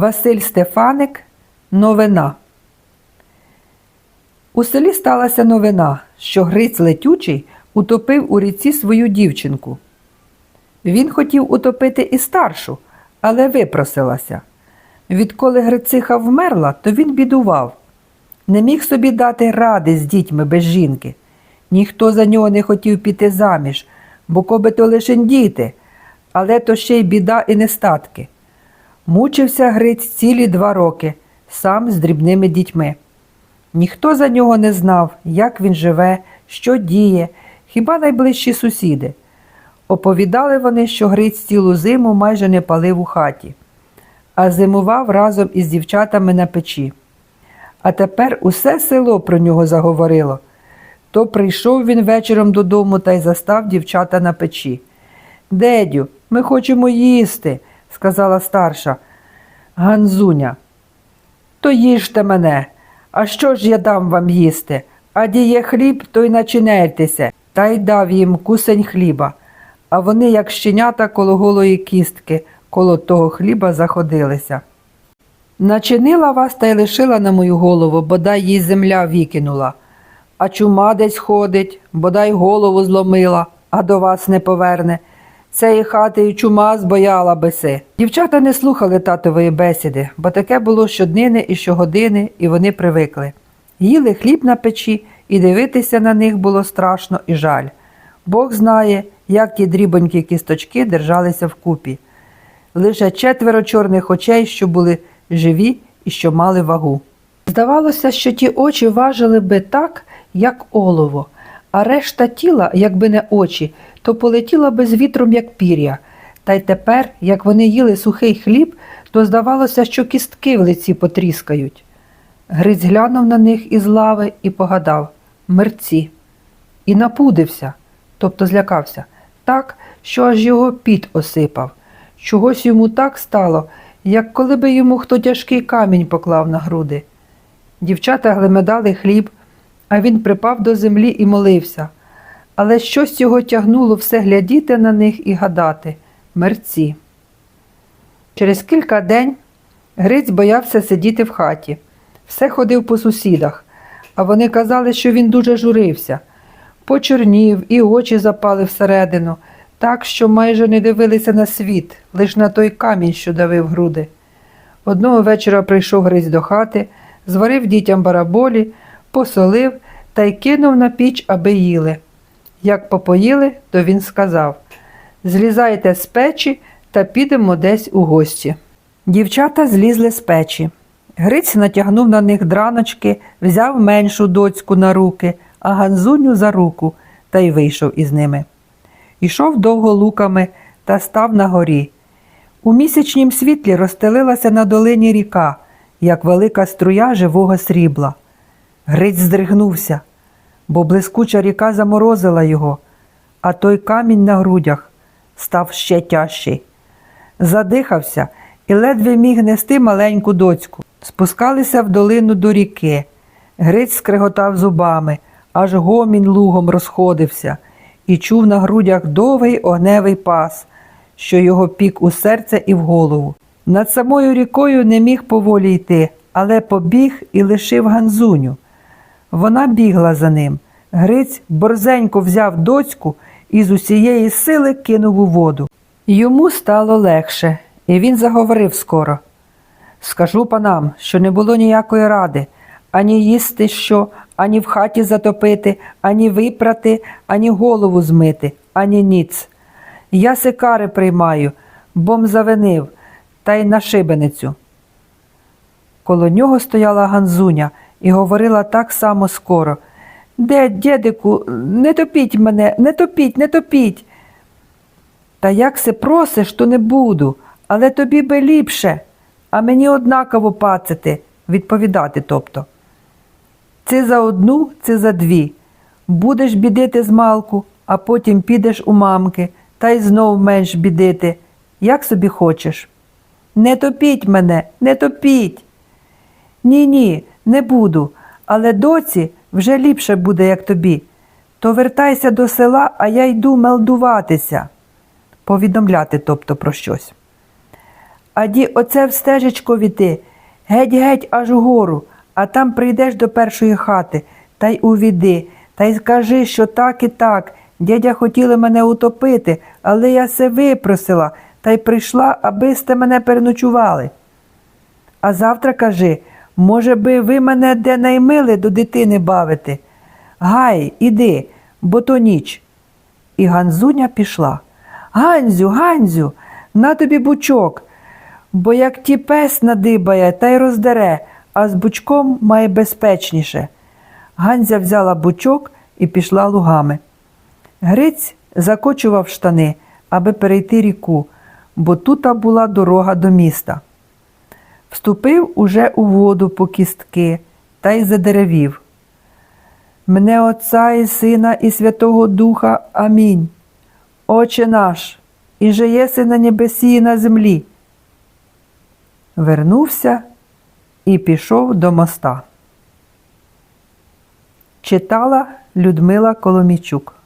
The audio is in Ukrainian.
Василь Стефаник Новина. У селі сталася новина, що Гриць летючий утопив у ріці свою дівчинку. Він хотів утопити і старшу, але випросилася. Відколи Грициха вмерла, то він бідував. Не міг собі дати ради з дітьми без жінки. Ніхто за нього не хотів піти заміж, бо коби то лише діти, але то ще й біда і нестатки. Мучився Гриць цілі два роки, сам з дрібними дітьми. Ніхто за нього не знав, як він живе, що діє, хіба найближчі сусіди. Оповідали вони, що Гриць цілу зиму майже не палив у хаті, а зимував разом із дівчатами на печі. А тепер усе село про нього заговорило. То прийшов він вечором додому та й застав дівчата на печі. Дедю, ми хочемо їсти, сказала старша. Ганзуня. То їжте мене. А що ж я дам вам їсти? А діє хліб, то й начинайтеся, та й дав їм кусень хліба. А вони, як щенята коло голої кістки, коло того хліба заходилися. Начинила вас та й лишила на мою голову, бодай їй земля викинула. А чума десь ходить, бодай голову зломила, а до вас не поверне. Цієї хати і чума збояла биси. Дівчата не слухали татової бесіди, бо таке було щоднини і щогодини, і вони привикли. Їли хліб на печі, і дивитися на них було страшно і жаль. Бог знає, як ті дрібонькі кісточки держалися вкупі. Лише четверо чорних очей, що були живі і що мали вагу. Здавалося, що ті очі важили би так, як олово, а решта тіла, якби не очі, то полетіла би з вітром, як пір'я. Та й тепер, як вони їли сухий хліб, то здавалося, що кістки в лиці потріскають. Гриць глянув на них із лави і погадав мерці. І напудився, тобто злякався, так, що аж його піт осипав. Чогось йому так стало, як коли би йому хто тяжкий камінь поклав на груди. Дівчата глемедали хліб, а він припав до землі і молився. Але щось його тягнуло все глядіти на них і гадати мерці. Через кілька день Гриць боявся сидіти в хаті, все ходив по сусідах, а вони казали, що він дуже журився. Почорнів і очі запали всередину, так, що майже не дивилися на світ, лиш на той камінь, що давив груди. Одного вечора прийшов Гриць до хати, зварив дітям бараболі, посолив та й кинув на піч, аби їли. Як попоїли, то він сказав Злізайте з печі та підемо десь у гості. Дівчата злізли з печі. Гриць натягнув на них драночки, взяв меншу доцьку на руки, а Ганзуню за руку та й вийшов із ними. Ішов довго луками та став на горі. У місячнім світлі розстелилася на долині ріка, як велика струя живого срібла. Гриць здригнувся, бо блискуча ріка заморозила його, а той камінь на грудях став ще тяжчий. Задихався і ледве міг нести маленьку доцьку. Спускалися в долину до ріки. Гриць скриготав зубами, аж гомін лугом розходився, і чув на грудях довгий огневий пас, що його пік у серце і в голову. Над самою рікою не міг поволі йти, але побіг і лишив Ганзуню. Вона бігла за ним. Гриць борзенько взяв доцьку і з усієї сили кинув у воду. Йому стало легше, і він заговорив скоро. Скажу панам, що не було ніякої ради ані їсти що, ані в хаті затопити, ані випрати, ані голову змити, ані ніц. Я сикари приймаю, бом завинив, та й на шибеницю. Коло нього стояла Ганзуня і говорила так само скоро. Де, дєдику, не топіть мене, не топіть, не топіть. Та як се просиш, то не буду, але тобі би ліпше, а мені однаково пацити, відповідати тобто. Це за одну, це за дві. Будеш бідити з малку, а потім підеш у мамки, та й знов менш бідити, як собі хочеш. Не топіть мене, не топіть. Ні, ні, не буду, але доці вже ліпше буде, як тобі. То вертайся до села, а я йду мелдуватися, повідомляти, тобто про щось. Аді оце в стежечко віти, геть-геть аж угору, а там прийдеш до першої хати, та й увіди, та й скажи, що так і так. Дядя хотіли мене утопити, але я се випросила, та й прийшла, аби сте мене переночували. А завтра кажи, може би ви мене де наймили до дитини бавити? Гай, іди, бо то ніч. І Ганзуня пішла. Ганзю, Ганзю, на тобі бучок, бо як ті пес надибає та й роздере, а з бучком має безпечніше. Ганзя взяла бучок і пішла лугами. Гриць закочував штани, аби перейти ріку, бо тута була дорога до міста. Вступив уже у воду по кістки та й задеревів. Мене Отця і Сина і Святого Духа. Амінь. Отче наш, і же єси на небесі і на землі. Вернувся і пішов до моста. Читала Людмила Коломійчук.